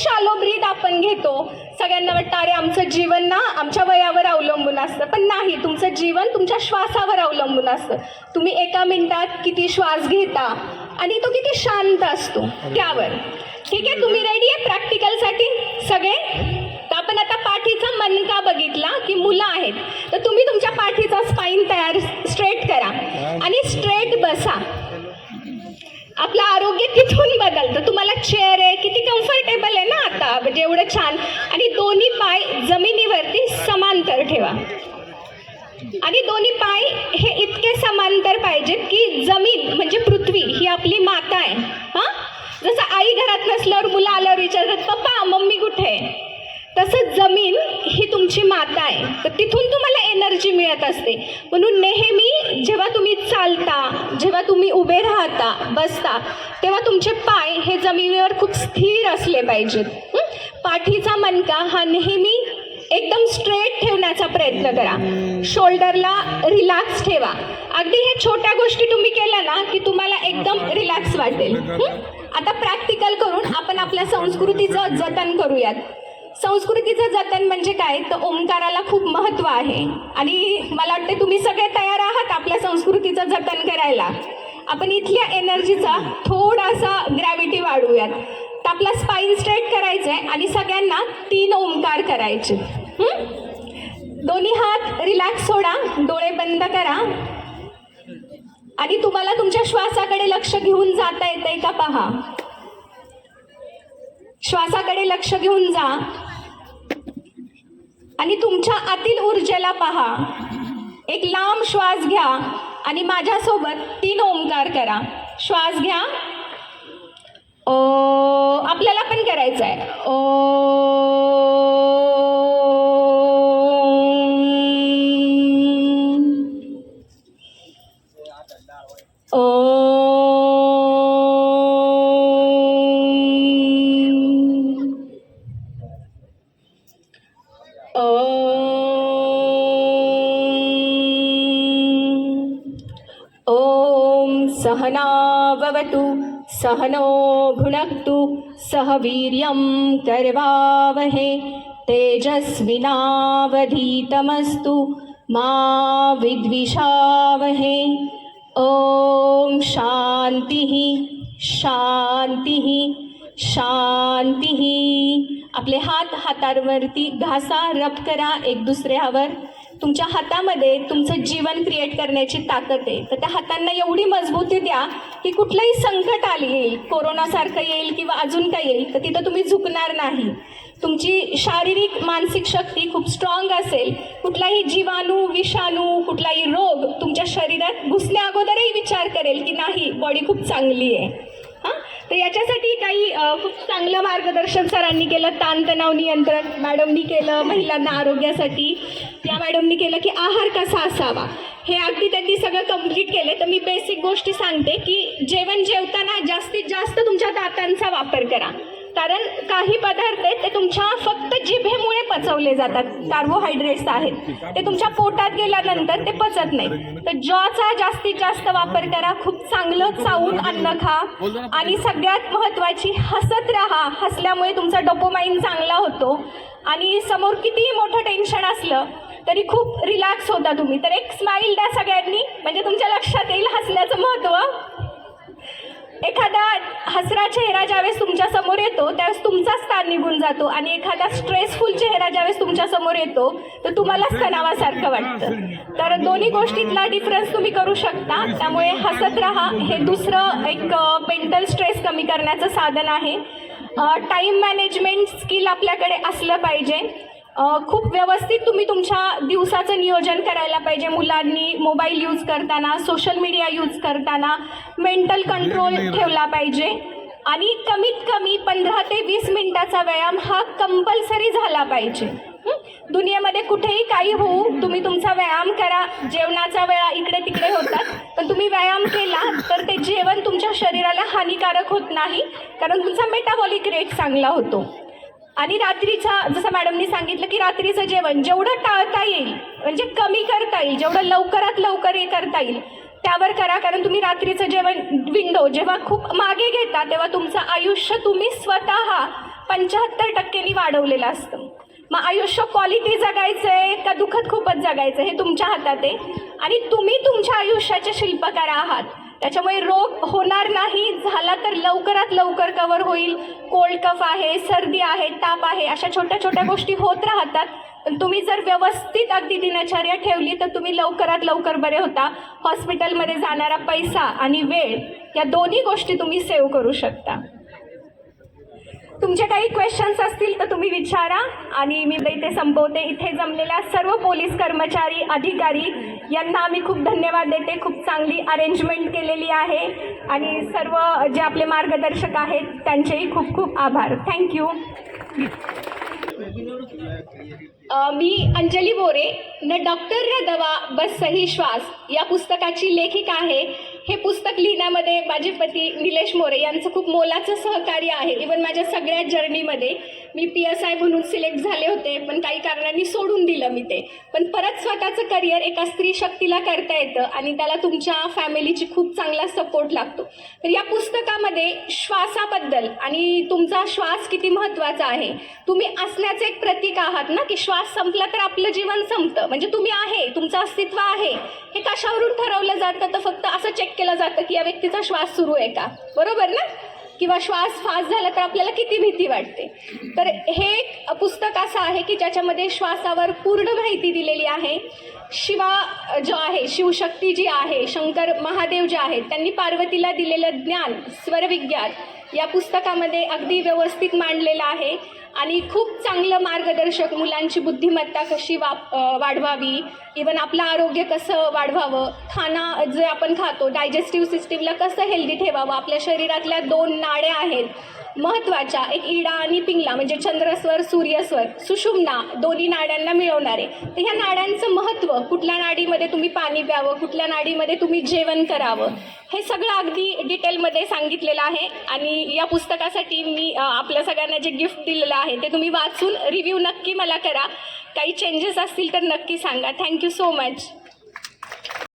Shallow ब्रीद आपण घेतो. सगळ्यांना वाटतं अरे आमचं जीवन ना आमच्या वयावर अवलंबून असतं. पण नाही तुमचं जीवन तुमच्या श्वासावर अवलंबून असतं. तुम्ही एका मिनिटात किती श्वास घेता आणि तो किती शांत असतो. त्यावर. ठीक आहे तुम्ही रेडी आहे प्रॅक्टिकलसाठी सगळे? तर आपण आता पाठीचा मनका बघितला की मुलं आहेत. तर तुम्ही तुमच्या पाठीचा स्पाईन तयार स्ट्रेट करा. आणि स्ट्रेट बसा. आपलं आरोग्य तिथून बदलतं तुम्हाला चेअर आहे किती कम्फर्टेबल आहे ना आता म्हणजे एवढं छान. आणि दोन्ही पाय जमिनीवरती समांतर ठेवा. आणि दोन्ही पाय हे इतके समांतर पाहिजेत की जमीन म्हणजे पृथ्वी ही आपली माता आहे. हां? जसं आई घरात नसल्यावर मुलं आल्यावर विचारतात पप्पा मम्मी कुठे आहे? तसं जमीन ही तुमची माता आहे. तर तिथून तुम्हाला एनर्जी मिळत असते. म्हणून नेहमी जेव्हा तुम्ही चालता जेव्हा तुम्ही उभे राहता बसता तेव्हा तुमचे पाय हे जमिनीवर खूप स्थिर असले पाहिजेत. हं? पाठीचा मणका हा नेहमी एकदम स्ट्रेट ठेवण्याचा प्रयत्न करा. शोल्डरला रिलॅक्स ठेवा. अगदी हे छोट्या गोष्टी तुम्ही केल्या ना की तुम्हाला एकदम रिलॅक्स वाटेल. आता प्रॅक्टिकल करून आपण आपल्या संस्कृतीचं जतन करूयात. संस्कृतीचं जतन म्हणजे काय? तर ओंकाराला खूप महत्त्व आहे. आणि मला वाटते तुम्ही सगळे तयार आहात आपल्या संस्कृतीचं जतन करायला. आपण इथल्या एनर्जीचा थोडासा ग्रॅव्हिटी वाढवूयात. आपला स्पाईन स्ट्रेट करायचा आहे आणि सगळ्यांना तीन ओंकार करायचे. दोन्ही हात रिलॅक्स सोडा डोळे बंद करा. आणि तुम्हाला तुमच्या श्वासाकडे लक्ष घेऊन जाता येतंय का पहा. श्वासाकडे लक्ष घेऊन जा. आणि तुमच्या आतील ऊर्जेला पहा. एक लांब श्वास घ्या आणि माझ्यासोबत तीन ओंकार करा. श्वास घ्या. ओ आपल्याला पण करायचं आहे. ओ ॐ सहना भवतु। सहनो भुनक्तु सह वीर्यं कर्वावहे तेजस्विनावधीतमस्तु मा विद्विषावहे। ॐ शान्तिः शान्तिः शांतीही आपले हात हातावरती घासा रब करा एक दुसऱ्यावर। तुमच्या हातामध्ये तुमचं जीवन क्रिएट करण्याची ताकद आहे. तर त्या हातांना एवढी मजबूती द्या की कुठलंही संकट आली येईल कोरोनासारखं येईल किंवा अजून काही येईल तर तिथं तुम्ही झुकणार नाही. तुमची शारीरिक मानसिक शक्ती खूप स्ट्रॉंग असेल. कुठलाही जीवाणू विषाणू कुठलाही रोग तुमच्या शरीरात घुसण्या अगोदरही विचार करेल की नाही बॉडी खूप चांगली आहे. हां? तर याच्यासाठी काही खूप चांगलं मार्गदर्शन सरांनी केलं ताणतणाव नियंत्रण मॅडमनी केलं महिलांना आरोग्यासाठी. या मॅडमनी केलं की आहार कसा असावा? हे अगदी त्यांनी सगळं कंप्लीट केले. तर मी बेसिक गोष्टी सांगते की जेवण जेवताना जास्तीत जास्त तुमच्या दातांचा वापर करा. कारण काही पदार्थ आहेत ते तुमच्या फक्त जिभेमुळे पचवले जातात. कार्बोहायड्रेट्स आहेत. ते तुमच्या पोटात गेल्यानंतर ते पचत नाही. तर जॉचा जास्तीत जास्त वापर करा. खूप चांगलं चावून अन्न खा. आणि सगळ्यात महत्त्वाची हसत राहा. हसल्यामुळे तुमचा डोपोमाइन चांगला होतो. आणि समोर कितीही मोठं टेन्शन असलं तरी खूप रिलॅक्स होता तुम्ही. तर एक स्माईल द्या सगळ्यांनी. म्हणजे तुमच्या लक्षात येईल हसल्याचं महत्त्व एखादा हसरा चेहरा ज्यावेळेस तुमच्यासमोर येतो त्यावेळेस तुमचा स्थान निघून जातो आणि एखादा स्ट्रेसफुल चेहरा ज्यावेळेस तुमच्यासमोर येतो तर तुम्हालाच तणावासारखं वाटतं. तर दोन्ही गोष्टीतला डिफरन्स तुम्ही करू शकता. त्यामुळे हसत राहा. हे दुसरं एक मेंटल स्ट्रेस कमी करण्याचं साधन आहे. टाईम मॅनेजमेंट स्किल आपल्याकडे असलं पाहिजे. खूप व्यवस्थित तुम्ही तुमच्या दिवसाचं नियोजन करायला पाहिजे मुलांनी मोबाईल यूज करताना सोशल मीडिया यूज करताना मेंटल कंट्रोल ठेवला पाहिजे. आणि कमीत कमी पंधरा ते वीस मिनिटाचा व्यायाम हा कंपल्सरी झाला पाहिजे? दुनियेमध्ये कुठेही काही होऊ तुम्ही तुमचा व्यायाम करा. जेवणाचा वेळा इकडे तिकडे होतात. पण तुम्ही व्यायाम केला तर ते जेवण तुमच्या शरीराला हानिकारक होत नाही. कारण तुमचा मेटाबॉलिक रेट चांगला होतो. आणि रात्रीचा जसं मॅडमनी सांगितलं की रात्रीचं जेवण जेवढं टाळता येईल म्हणजे कमी करता येईल जेवढं लवकरात लवकर हे करता येईल त्यावर करा. कारण तुम्ही रात्रीचं जेवण विंडो जेव्हा खूप मागे घेता तेव्हा तुमचं आयुष्य तुम्ही स्वतः पंच्याहत्तर टक्क्यांनी वाढवलेलं असतं. मग आयुष्य क्वालिटी जगायचं आहे का दुःखद खूपच जगायचं हे तुमच्या हातात आहे. आणि तुम्ही तुमच्या आयुष्याचे शिल्पकार आहात. त्याच्यामुळे रोग होणार नाही. झाला तर लवकरात लवकर कवर होईल. कोल्ड कफ आहे सर्दी आहे ताप आहे अशा छोट्या छोट्या गोष्टी होत राहतात. पण तुम्ही जर व्यवस्थित अगदी दिनचर्या ठेवली तर तुम्ही लवकरात लवकर बरे होता. हॉस्पिटलमध्ये जाणारा पैसा आणि वेळ या दोन्ही गोष्टी तुम्ही सेव्ह करू शकता. तुमचे काही क्वेश्चन्स असतील तर तुम्ही विचारा. आणि मी इथे संपवते. इथे जमलेल्या सर्व पोलीस कर्मचारी अधिकारी यांना आम्ही खूप धन्यवाद देते. खूप चांगली अरेंजमेंट केलेली आहे. आणि सर्व जे आपले मार्गदर्शक आहेत त्यांचेही खूप खूप आभार. थँक्यू मी अंजली बोरे. न डॉक्टर या दवा बस सही श्वास या पुस्तकाची लेखिका आहे. हे पुस्तक लिहिण्यामध्ये माझे पती निलेश मोरे यांचं खूप मोलाचं सहकार्य आहे. इवन माझ्या सगळ्या जर्नीमध्ये मी पी एस आय म्हणून सिलेक्ट झाले होते पण काही कारणांनी सोडून दिलं मी ते. पण परत स्वतःचं करिअर एका स्त्री शक्तीला करता येतं आणि त्याला तुमच्या फॅमिलीची खूप चांगला सपोर्ट लागतो. तर या पुस्तकामध्ये श्वासाबद्दल आणि तुमचा श्वास किती महत्त्वाचा आहे तुम्ही असण्याचे एक प्रतीक आहात ना की श्वास संपला तर आपलं जीवन संपतं. म्हणजे तुम्ही आहे तुमचं अस्तित्व आहे हे कशावरून ठरवलं जातं? तर फक्त असं चेक केलं जातं की या व्यक्तीचा श्वास सुरू आहे का? बरोबर ना? किंवा श्वास फास झाला तर आपल्याला किती भीती वाटते? तर हे एक पुस्तक असं आहे की ज्याच्यामध्ये श्वासावर पूर्ण माहिती दिलेली आहे. शिवा जो आहे शिवशक्ती जी आहे शंकर महादेव जे आहेत त्यांनी पार्वतीला दिलेलं ज्ञान स्वरविज्ञान या पुस्तकामध्ये अगदी व्यवस्थित मांडलेलं आहे. आणि खूप चांगलं मार्गदर्शक मुलांची बुद्धिमत्ता कशी वाप वाढवावी इवन आपलं आरोग्य कसं वाढवावं खाना जे आपण खातो डायजेस्टिव्ह सिस्टीमला कसं हेल्दी ठेवावं आपल्या शरीरातल्या दोन नाड्या आहेत महत्त्वाच्या एक इडा आणि पिंगला म्हणजे चंद्रस्वर सूर्यस्वर सुषुम्ना दोन्ही नाड्यांना मिळवणारे. तर ह्या नाड्यांचं महत्त्व कुठल्या नाडीमध्ये तुम्ही पाणी प्यावं कुठल्या नाडीमध्ये तुम्ही जेवण करावं हे सगळं अगदी डिटेलमध्ये सांगितलेलं आहे आणि या पुस्तकासाठी मी आपल्या सगळ्यांना जे गिफ्ट दिलेलं आहे ते तुम्ही वाचून रिव्ह्यू नक्की मला करा. काही चेंजेस असतील तर नक्की सांगा. Thank you so much